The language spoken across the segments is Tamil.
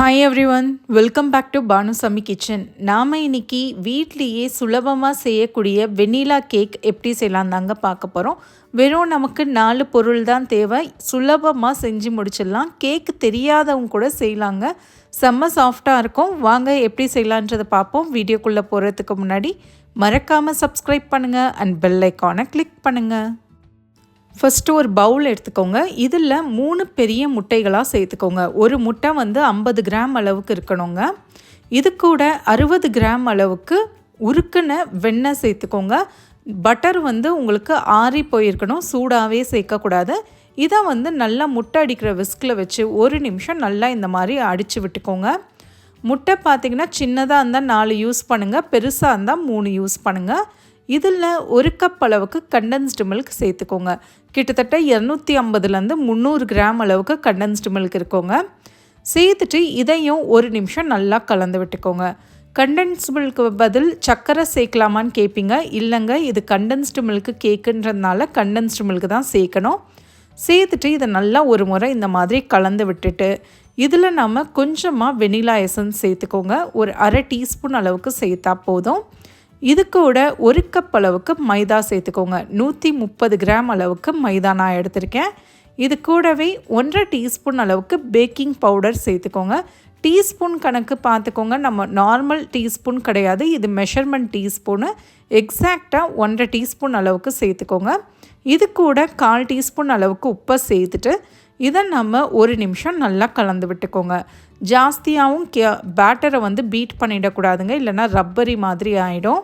Hi everyone welcome back to Bhanusami kitchen நாம் இன்னைக்கு வீட்லேயே சுலபமாக செய்யக்கூடிய வெண்ணிலா கேக் எப்படி செய்யலாம் தாங்க பார்க்க போகிறோம் வெறும் நமக்கு நாலு பொருள் தான் தேவை. சுலபமாக செஞ்சு முடிச்சிடலாம். கேக் தெரியாதவங்க கூட செய்யலாங்க. செம்ம சாஃப்டாக இருக்கும். வாங்க எப்படி செய்யலான்றதை பார்ப்போம். வீடியோக்குள்ளே போகிறதுக்கு முன்னாடி மறக்காமல் சப்ஸ்கிரைப் பண்ணுங்கள் அண்ட் பெல் ஐக்கானை கிளிக் பண்ணுங்கள் ஃபஸ்ட்டு ஒரு பவுல் எடுத்துக்கோங்க. இதில் மூணு பெரிய முட்டைகளாக சேர்த்துக்கோங்க. ஒரு முட்டை வந்து ஐம்பது கிராம் அளவுக்கு இருக்கணுங்க. இது கூட அறுபது கிராம் அளவுக்கு உருக்குன வெண்ணெய் சேர்த்துக்கோங்க. பட்டர் வந்து உங்களுக்கு ஆறி போயிருக்கணும். சூடாகவே சேர்க்கக்கூடாது. இதை வந்து நல்லா முட்டை அடிக்கிற விஸ்கில் வச்சு ஒரு நிமிஷம் நல்லா இந்த மாதிரி அடித்து விட்டுக்கோங்க. முட்டை பார்த்திங்கன்னா சின்னதாக இருந்தால் நாலு யூஸ் பண்ணுங்கள் பெருசாக இருந்தால் மூணு யூஸ் பண்ணுங்கள் இதில் ஒரு கப் அளவுக்கு கண்டென்ஸ்டு மில்க் சேர்த்துக்கோங்க. கிட்டத்தட்ட இரநூத்தி ஐம்பதுலேருந்து முந்நூறு கிராம் அளவுக்கு கண்டென்ஸ்டு மில்க் இருக்கோங்க. சேர்த்துட்டு இதையும் ஒரு நிமிஷம் நல்லா கலந்து விட்டுக்கோங்க. கண்டென்ஸ் மில்க்கு பதில் சர்க்கரை சேர்க்கலாமான்னு கேட்பீங்க இல்லைங்க இது கண்டென்ஸ்டு மில்க்கு கேக்குன்றதுனால கண்டென்ஸ்டு மில்க் தான் சேர்க்கணும். சேர்த்துட்டு இதை நல்லா ஒரு முறை இந்த மாதிரி கலந்து விட்டுட்டு இதில் நம்ம கொஞ்சமாக வெனிலா எசன்ஸ் சேர்த்துக்கோங்க. ஒரு அரை டீஸ்பூன் அளவுக்கு சேர்த்தா போதும். இது கூட ஒரு கப் அளவுக்கு மைதா சேர்த்துக்கோங்க. நூற்றி முப்பது கிராம் அளவுக்கு மைதா நான் எடுத்திருக்கேன். இது கூடவே ஒன்றரை டீஸ்பூன் அளவுக்கு பேக்கிங் பவுடர் சேர்த்துக்கோங்க. டீஸ்பூன் கணக்கு பார்த்துக்கோங்க. நம்ம நார்மல் டீஸ்பூன் கிடையாது. இது மெஷர்மெண்ட் டீஸ்பூனு. எக்ஸாக்டாக ஒன்றரை டீஸ்பூன் அளவுக்கு சேர்த்துக்கோங்க. இது கூட கால் டீஸ்பூன் அளவுக்கு உப்பை சேர்த்துட்டு இதை நம்ம ஒரு நிமிஷம் நல்லா கலந்து விட்டுக்கோங்க. ஜாஸ்தியாகவும் கே பேட்டரை வந்து பீட் பண்ணிடக்கூடாதுங்க. இல்லைனா ரப்பரி மாதிரி ஆகிடும்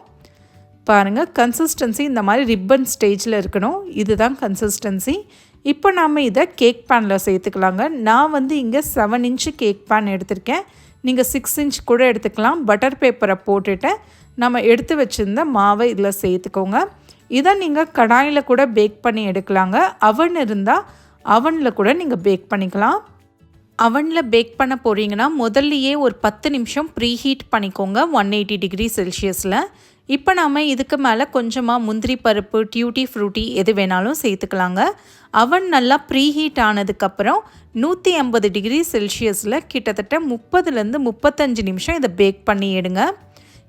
பாருங்கள் கன்சிஸ்டன்சி இந்த மாதிரி ரிப்பன் ஸ்டேஜில் இருக்கணும். இதுதான் கன்சிஸ்டன்சி இப்போ நாம் இதை கேக் பேனில் சேர்த்துக்கலாங்க. நான் வந்து இங்கே செவன் இன்ச்சு கேக் பேன் எடுத்திருக்கேன். நீங்கள் சிக்ஸ் இன்ச் கூட எடுத்துக்கலாம். பட்டர் பேப்பரை போட்டுட்டு நம்ம எடுத்து வச்சுருந்த மாவை இதில் சேர்த்துக்கோங்க. இதை நீங்கள் கடாயில் கூட பேக் பண்ணி எடுக்கலாங்க. அவன் இருந்தால் அவனில் கூட நீங்கள் பேக் பண்ணிக்கலாம். அவனில் பேக் பண்ண போகிறீங்கன்னா முதல்லையே ஒரு பத்து நிமிஷம் ப்ரீ ஹீட் பண்ணிக்கோங்க ஒன் எயிட்டி டிகிரி செல்சியஸில் இப்போ நாம் இதுக்கு மேலே கொஞ்சமாக முந்திரி பருப்பு டியூட்டி ஃப்ரூட்டி எது வேணாலும் சேர்த்துக்கலாங்க. அவன் நல்லா ப்ரீ ஹீட் ஆனதுக்கப்புறம் நூற்றி ஐம்பது டிகிரி செல்சியஸில் கிட்டத்தட்ட முப்பதுலேருந்து முப்பத்தஞ்சு நிமிஷம் இதை பேக் பண்ணி எடுங்க.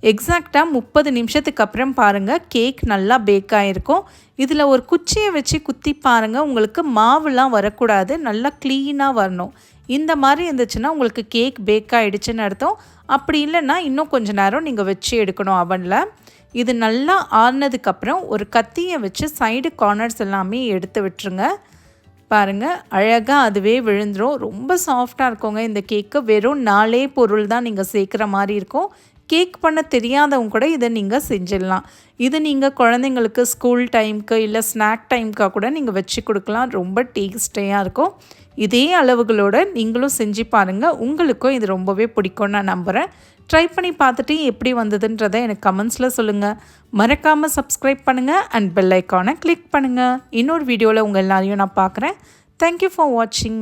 எக்ஸாக்டாக முப்பது நிமிஷத்துக்கு அப்புறம் பாருங்கள் கேக் நல்லா பேக் ஆகிருக்கும் இதில் ஒரு குச்சியை வச்சு குத்தி பாருங்கள் உங்களுக்கு மாவுலாம் வரக்கூடாது நல்லா க்ளீனாக வரணும். இந்த மாதிரி இருந்துச்சுன்னா உங்களுக்கு கேக் பேக் ஆகிடுச்சுன்னு அர்த்தம். அப்படி இல்லைன்னா இன்னும் கொஞ்சம் நேரம் நீங்கள் வச்சு எடுக்கணும் அவனில் இது நல்லா ஆறுனதுக்கப்புறம் ஒரு கத்தியை வச்சு சைடு கார்னர்ஸ் எல்லாமே எடுத்து விட்டுருங்க. பாருங்கள் அழகாக அதுவே விழுந்துடும் ரொம்ப சாஃப்டாக இருக்குங்க இந்த கேக்கு வெறும் நாலே பொருள் தான் நீங்கள் சேர்க்குற மாதிரி இருக்கும். கேக் பண்ண தெரியாதவங்க கூட இதை நீங்கள் செஞ்சிடலாம். இது நீங்கள் குழந்தைங்களுக்கு ஸ்கூல் டைமுக்கு இல்லை ஸ்நாக் டைமுக்காக கூட நீங்கள் வச்சு கொடுக்கலாம். ரொம்ப டேஸ்டியாக இருக்கும். இதே அளவுகளோட நீங்களும் செஞ்சு பாருங்கள் உங்களுக்கும் இது ரொம்பவே பிடிக்கும்னு நான் நம்புகிறேன் ட்ரை பண்ணி பார்த்துட்டு எப்படி வந்ததுன்றதை எனக்கு கமெண்ட்ஸில் சொல்லுங்கள் மறக்காமல் சப்ஸ்கிரைப் பண்ணுங்கள் அண்ட் பெல் ஐக்கானை கிளிக் பண்ணுங்கள் இன்னொரு வீடியோவில் உங்கள் எல்லாரையும் நான் பார்க்குறேன். தேங்க்யூ ஃபார் வாட்சிங்